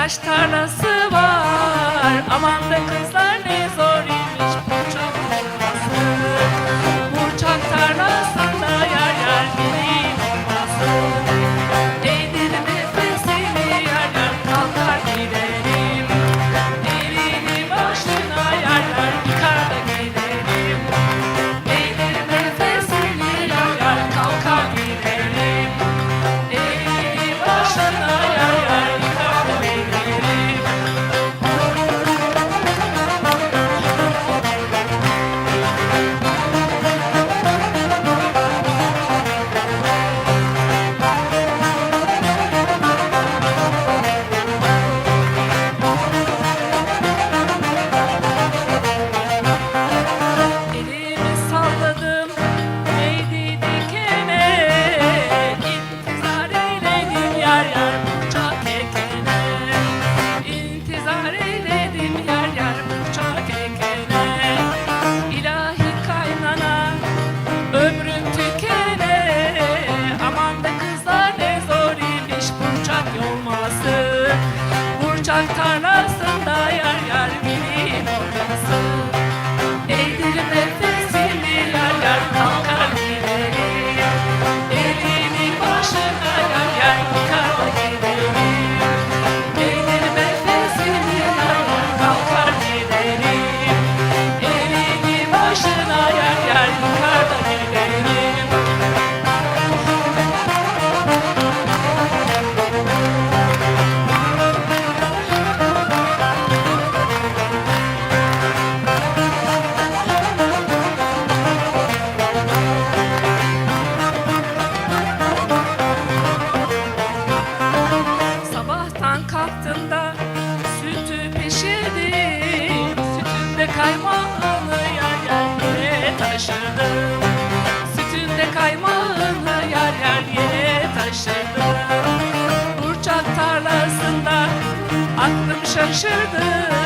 taş tarlası var. Aman da kızlar. Santana. taşırdım Sütünde kaymağını yer yer yere taşırdım Burçak tarlasında aklım şaşırdı.